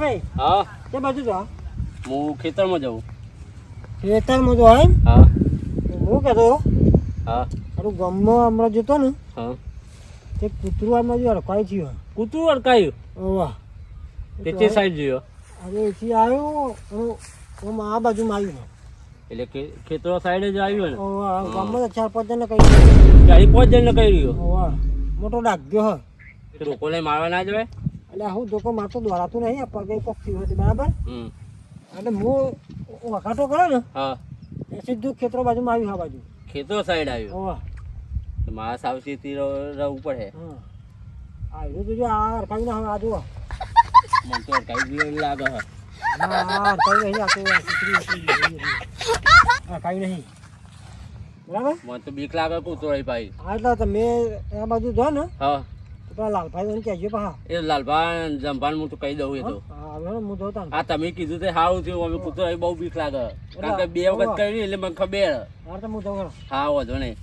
ભાઈ હા. તે બાજુ જો હું ખેતરમાં જાઉં ખેતરમાં જો એમ? હા. હું કહેતો હા. તારું ગામમાં હમણાં જોતો ને હા. તે કૂતરું આમાં જો અડકાઈ થયું કૂતરું અડકાયું ઓવા તે સાઈડ જોયો. હવે એથી આવ્યો હું આ બાજુ માર્યું એટલે કે ખેતરો સાઈડ જ આવ્યું ને? ગામમાં ચાર પાંચ જણને કહી ચાલી પાંચ જણને કહી રહ્યો. મોટો ડાગ્યો હ. લોકોને મારવા ના જવાય? એટલે હું ધોકો મારતો દોડાતું નહીં પગે કોક થયું હતું બરાબર? એટલે હું વખાટો કરો ને હા. એ સીધું ખેતરો બાજુમાં આવ્યું હા બાજુ. ખેતરો સાઈડ આવ્યો. તો મારા સાવચેતી રહ- રહેવું પડે. હા. આવ્યું તો જો આ અડકાવી ના હવે આ જુઓ. મને તો ગયું લાગે હા. અડકાવી નહીં આ તો અડકાવી નહીં. બરાબર? મને તો બીક લાગે કૂતરો ભાઈ. હા એટલે તમે આ બાજુ જો ને હા. તો લાલભાઈ એને કહેજો પા એ લાલભાન જંભાન હું તો કહી દઉં એ તો. હવે આ તમે કીધું તે સારું થયું અમે કૂતરો બહુ બીક લાગે. કારણ કે બે વખત એટલે મને ખબર. હું વાંધો નહીં.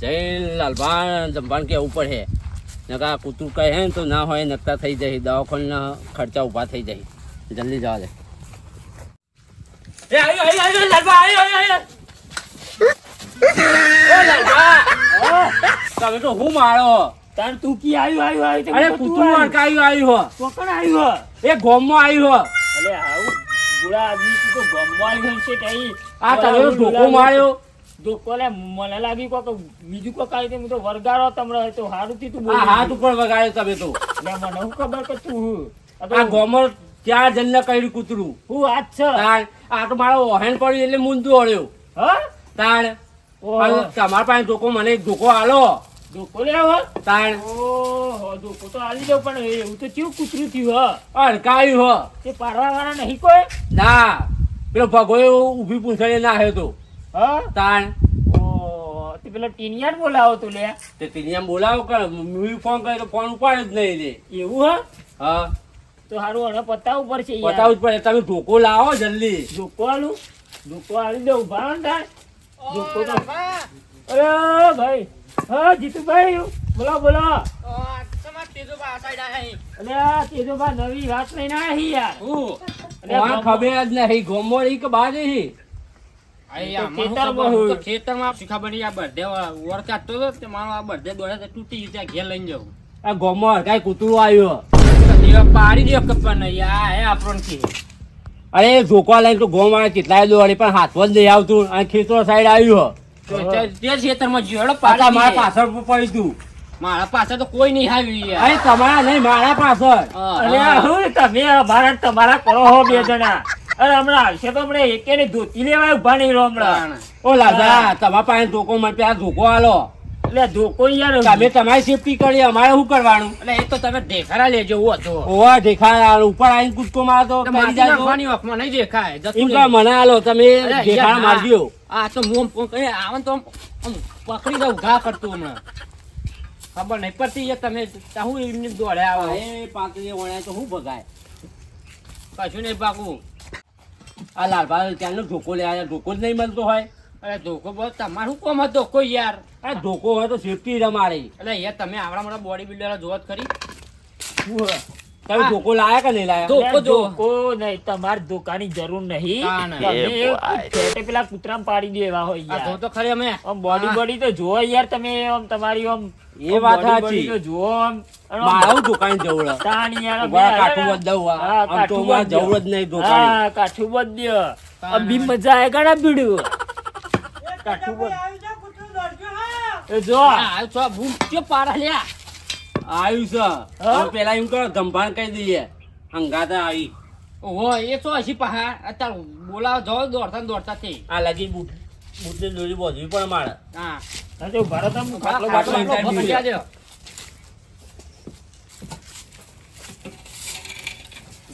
જય લાલભાન જંભાન કે ઉપર હે નકા કૂતરું કહે હે ને તો ના હોય નકતા થઈ જાય દવાખાના ખર્ચા ઊભા થઈ જાય. જલ્દી જવા દે. એ આવ્યો આવ્યો આવ્યો આવ્યો લાલભા તમે તો હું મારો? તાર તું કી આવ્યું આવ્યું આવ્યું અરે કૂતરું અડકાયું આવ્યું હો. કોકણ આવ્યું એ ગોમમાં આવ્યું હો. અરે આવું બુડા આદમી તું તો ગમવા આવ્યું છે કઈ આ તમે તો ધોકો માર્યો. ધોકો લે મને લાગી કોક બીજું કોક આવી હું તો વરગાડો તમને તો હારું થી તું હાથ ઉપર વગાડ્યો તમે તો. મને હું ખબર કે તું આ ગોમર ત્યાં જણને કર્યું કૂતરું. હું વાત છે. આ તો મારો ઓહેન પડ્યું એટલે મૂંદું અડ્યો હા? તાણ તમારા પાસે ધોકો મને ધોકો આલો. ધોકો લે તાણ. ઓહો ધોકો તો આલી દઉં પણ એવું તો કેવું કૂતરું થયું હ? અડકાયું હો. તે પાડવા વાળા નહીં કોઈ? ના. પેલો ભગોય ઊભી પૂંછડીએ ના આવ્યો તો. હા? તાણ. પેલો ટીનિયાર બોલાવો તું લે. તે તીનિયા બોલાવો કર મેં ફોન કર્યો તો ફોન ઉપાડ્યો જ નહીં એવું હા? હા. તો સારું હવે પતાવવું પડશે છે બતાવું જ પડે. તમે ધોકો લાવો જલ્દી. ધોકો આલું. ધોકો આલી દઉં. ભાણ થાય અરે ભાઈ હા જીતુભાઈ બોલો બોલો. અરે તેજોભા નવી વાત લઈને આયા યાર. અરે ખબર જ નહીં. ગોમો કે બહાર ખેતરમાં હોય. ખબર નહીં આ બધે વર કાઢતો તે મારો આ બધે દોડે તૂટી ગયું ત્યાં ઘેર લઈને જવું આ ગોમો કૂતરું આવ્યો. પાડી દે કપ્પા નહીં આ હે આપણને કે અરે ઝોકવા લઈને તો ગોમ વાળા કેટલાય દોડી પણ હાથમાં જ લઈ આવતું. અને ખેતરો સાઈડ આવ્યું તો ખેતરમાં જીવડો પાછા મારા પાછળ પડ્યું તું. મારા પાસે તો કોઈ નહીં આવી અરે તમારા નહીં મારા પાછળ. અરે હું તમે ભારત તમારા કરો હો બે જણા. અરે હમણાં આવશે તો હમણાં એકે ધોતી લેવા ઊભા નહીં રહો હમણાં. ઓ લાદા તમારા પાસે ધોકો મને પેલા ધોકો આલો. એટલે ધોકો યાર. તમે તમારી સેફટી કરી અમારે શું કરવાનું? એટલે એ તો તમે દેખાડા લેજો હું દેખાય ઉપર આવીને કૂદકો મારો તો તો કરી માટી જાજો. નાખવાની આંખમાં નહીં દેખાય જતું મને આલો તમે દેખાડ. મારજો. આ તો હું આમ આવે તો પકડી દઉં ઘા કરતું હમણાં. ખબર નહીં પડતી યાર તમે હું એમને દોડે આવો? એ પાંત્રીએ વણાય તો શું ભગાય? કશું નહીં પાકું. આ લાલભાઈ ત્યાંનો ધોકો લે ઢોકો ધોકો જ નહીં મળતો હોય. અરે ધોકો બહુ તમારું કોમ હતો કોઈ યાર? આ ધોકો હોય તો સેફટી રમાડી એટલે યાર તમે આવડા મોટા બોડી બિલ્ડર જોત ખરી. તમે ધોકો લાયા કે નહીં લાયા? ધોકો ધોકો નહીં તમારે ધોકાની જરૂર નહીં. તમે પેલા કૂતરામાં પાડી દેવા હોય યાર. તો ખરી અમે? આમ બોડી બોડી તો જુઓ યાર તમે આમ તમારી આમ એ વાત સાચી. તો જુઓ આમ. અને આમ મારા હું દુકાન જવું લે. તાણ યાર કાઠું જ હા, કાઠું જ જ નહીં. હા, કાઠું જ અભી મજા આયેગા ના ભીડ્યું કાઠું જ. એ જો આ. છો ભૂમ કે પારા લ્યા. આવ્યું છે. હવે પેલા એમ કરો ધંભાણ કહી દઈએ. હંગાતે આવી. ઓહો એ તો હસી પહા અત્યારે બોલાવ જાઓ દોડતા દોડતા તે આ લગી બૂટ બૂટની દોરી બોધવી પણ મારે. હા. હા, જો ભારત આમ ખાટલો ખાટલો બાટલો ટાઈમ ઊભો બીજો. થઈ જાજો.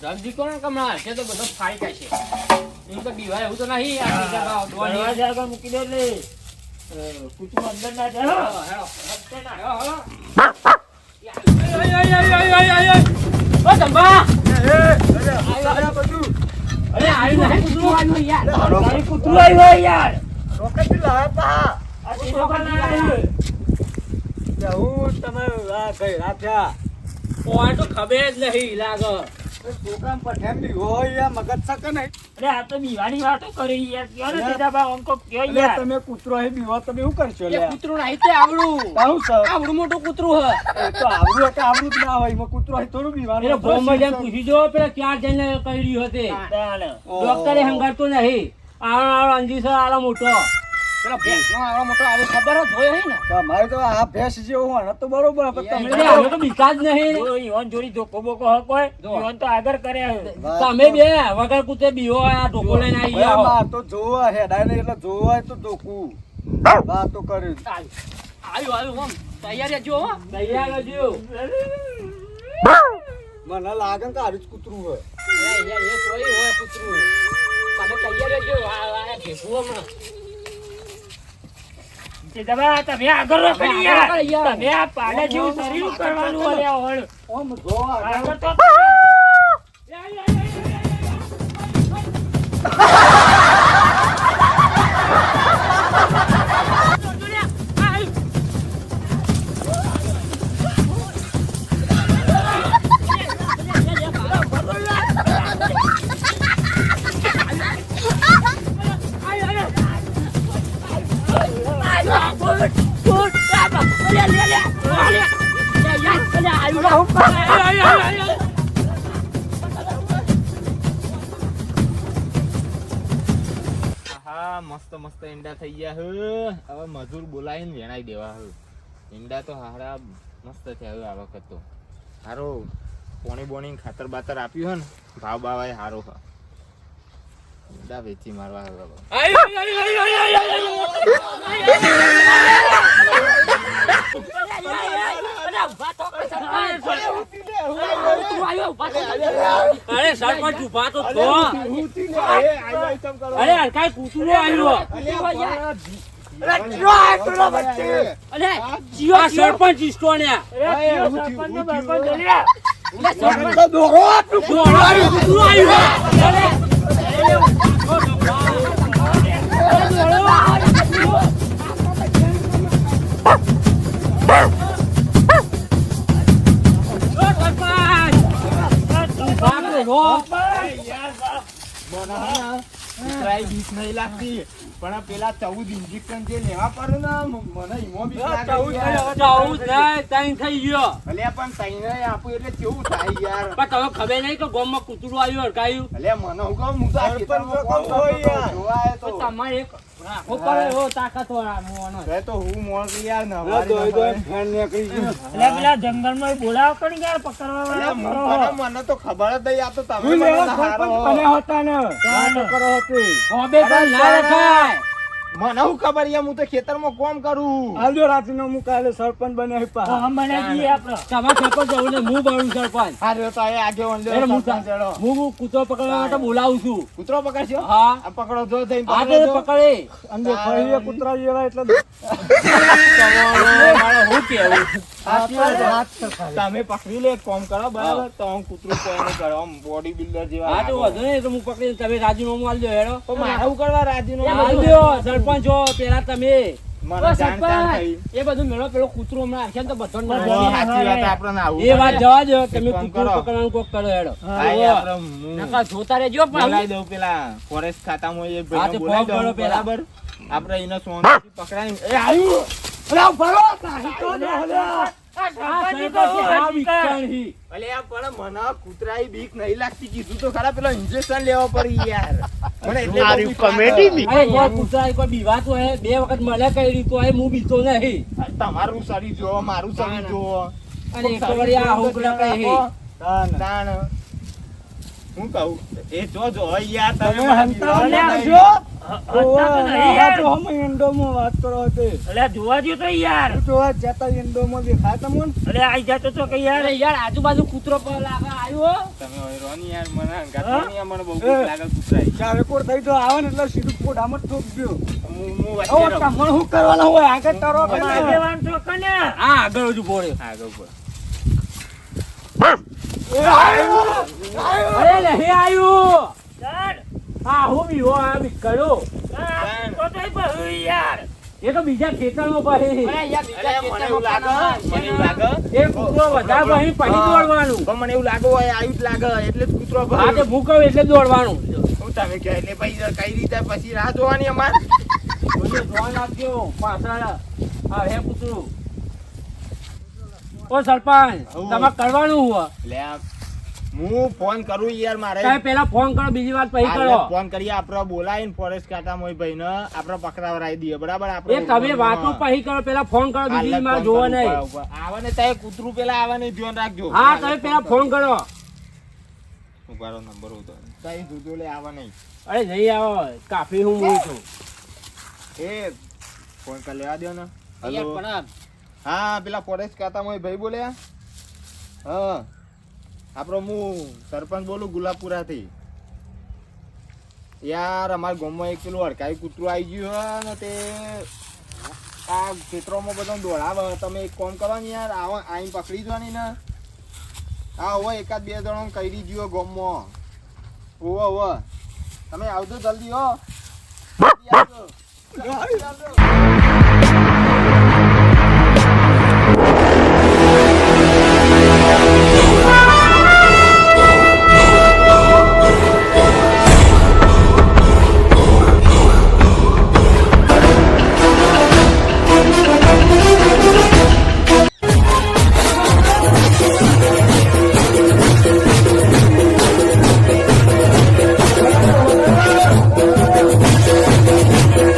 જલ્દી કરો ને કમળા? હશે તો બધો ફાઈ છે એમ તો બીવાય એવું તો નહીં મૂકી દે અ, કૂતરું અંદર ના જાય કોઈ તો ખબર જ નહીં લાગે છોકરાને પઠાણ બી હોય મગજ શકે નહીં અરે આ તો બીવાની વાતો કરી યાર કયો ને અંકો કયો યાર. તમે કૂતરો હે બીવા તમે શું કરશો એ લ્યા? નહીં તે આવડું. તારું સર આવડું મોટું કૂતરું હ. તો આવડું કે આવડું જ ના હોય એમાં કૂતરો હોય થોડું બીવાનું એટલે ફોનમાં જઈને પૂછી જો પેલા ક્યાં જઈને કર્યું હતી તાણે. ડોક્ટરે હંગારતો નહીં. આવો આવો અંજી સર આલો મોટો. પેલો ભેંસનો આવડો મોટો આવે ખબર જ હોય ને. તમારે તો આ ભેંસ જેવું હોય તો બરોબર પણ તમે અમે તો બીતા જ નહીં. ઈવન જોડી ધોકો બોકો હક હોય ઈવન તો આગળ કરે તમે બે વગર કૂતે બીવો આ ઢોકો લઈને આવી. ભાઈ, જાઓ તો જોવા હેડાય ને એટલે જોવા હોય તો ધોકું વાતો કરી. આવ્યું આવ્યું આમ તૈયારી જો હો. તૈયાર હજુ મને લાગે ને કે આરું જ કૂતરું હોય. એ કોઈ હોય કૂતરું. તમે તૈયારી જો આ આ હમણાં. સીધાબા તમે આગળ યાર. તમે આ પાડા જેવું શરીર કરવાનું હોય લ્યા ઓમ જોવા આગળ તો મસ્ત મસ્ત ઈંડા થઈ ગયા હવે મજૂર બોલાવીને વેણાઈ દેવા હે. ઈંડા તો હારા મસ્ત થયા હવે આ વખત તો. હારો પોણી બોણી ખાતર બાતર આપ્યું હે ને ભાવ બાવાય હારો હે. વેચી મારવા હવે. અરે સરપંચ ઊભા તો થો અરે હરકાય કૂતરું આવ્યું અરે સરપંચ ઇસ્ટો ને અરે થઈ ગયો અલ્યા પણ તઈને આપું એટલે કેવું થાય યાર પણ ખબર નહીં કે ગામમાં કૂતરું આવ્યું અડકાયું અલ્યા મને. તમારે મને તો ખબર જ નહીં આ તો તમે મને ને ના હું ખબર યાર હું તો ખેતરમાં કોમ કરું? હાલજો રાત્રિ નો હું કાલે સરપંચ બન્યા હી હા મને બનાવી દઈએ આપણે. તમારે સરપંચ જવું ને હું બળું સરપંચ. હારે તો એ આગે વંડો એટલે હું હેડો. હું કૂતરો પકડવા માટે બોલાવું છું. કૂતરો પકડશો? હા. આ પકડો જો થઈ પકડો આ પકડે. અંદર ફરી કૂતરા જેવા એટલે મારે હું કેવું. તમે પકડી લે કોમ કરો બરાબર? તો હું કૂતરો કોઈને કરો આમ બોડી બિલ્ડર જેવા હા તો. વધુ નહીં તો હું પકડી તમે રાજીનામું આલજો હેડો. મારે કરવા રાજીનામું આલજો સરપંચ છો પેલા તમે. એ બધું મેળો પેલો કૂતરો હમણાં આવશે તો બધો ઓ, સાચી વાત આપણને આવું એ વાત જવા દો તમે કામ પકડવાનું કોક કરો હેડો. હા, એ આપણે હું નકર જોતા રહેજો પણ બોલાવી દઉં પેલા ફોરેસ્ટ ખાતામાં એ ફોન કરો દઉં બરાબર? આપણે એને એ આવ્યું. કાઢી તો તો તો બે વખત મળે કઈ રીતો હું બીતો નહીં. તમારું શરીર જોવો મારું શરીર જોવો. અને એક વાર આ હુકલા કઈ હે. કહું એ જો જો અહીંયા તમે હંતા. જો. તો ઓવા, નહીં આ યાર. તો અમે ઈંડોમાં વાત કરો હતી. અલ્યા જોવા દ્યો તો યાર તું તો આ જતા ઈંડોમાં દેખાય આઈ જાતો તો કે યાર અરે આજુબાજુ કૂતરો આવે ને એટલે સીધું પોઢામાં જ ઠોકજો. હું હું કરવાના હોય આગળ તારો આગળ હજુ આગળ. અરે નહીં આવ્યું. હું બીવો આ બીકડો યાર એ તો બીજા ખેતર પછી એવું લાગે એ કૂતરો વધારે પછી પછી દોડવાનું. પણ મને એવું લાગે હોય આવ્યું જ લાગે એટલે કૂતરો હા તે. હું કહું એટલે દોડવાનું. તમે કહો એટલે પછી કઈ રીતે પછી રાહ જોવાની અમારે? જોવા લાગ્યો પાછળ. હા હે કૂતરું. ઓ સરપંચ તમે કરવાનું હોય. લે હું ફોન કરું યાર મારે. તમે પેલા ફોન કરો બીજી વાત પછી કરો. ફોન કરીએ. આપણે બોલાવીને ફોરેસ્ટ કાંટા મોય ભાઈને આપણે પકડાવરાઈ દઈએ. બરાબર? એ તમે વાતો પછી કરો પેલા ફોન કરો બીજી માર જોવો નહીં. આવે ને ત્યાં કૂતરું પેલા આવે ને ધ્યાન રાખજો. હા તમે પેલા ફોન કરો. ઉભારો નંબર હતો ત્યાં જુદો લે આવે નહીં. અરે જઈ આવો. કાફી હું હું છું. એ ફોન કર લેવા દો ને. યાર, પણ હા, પેલા ફોરેસ્ટ ખાતા માં ભાઈ બોલ્યા. હા. આપણો હું સરપંચ બોલું ગુલાબપુરાથી. યાર, અમારા ગામમાં એક પેલું અડકાઈ કૂતરું આવી ગયું ને તે આ ખેતરોમાં બધા દોડાવે તમે એક કોમ કરો ને યાર, આવો, આઈને પકડી જવાની ને હા હોય એકાદ બે જણો કરી ગયો ગામમાં. હોવ હોવ તમે આવજો જલ્દી, હો. આવજો.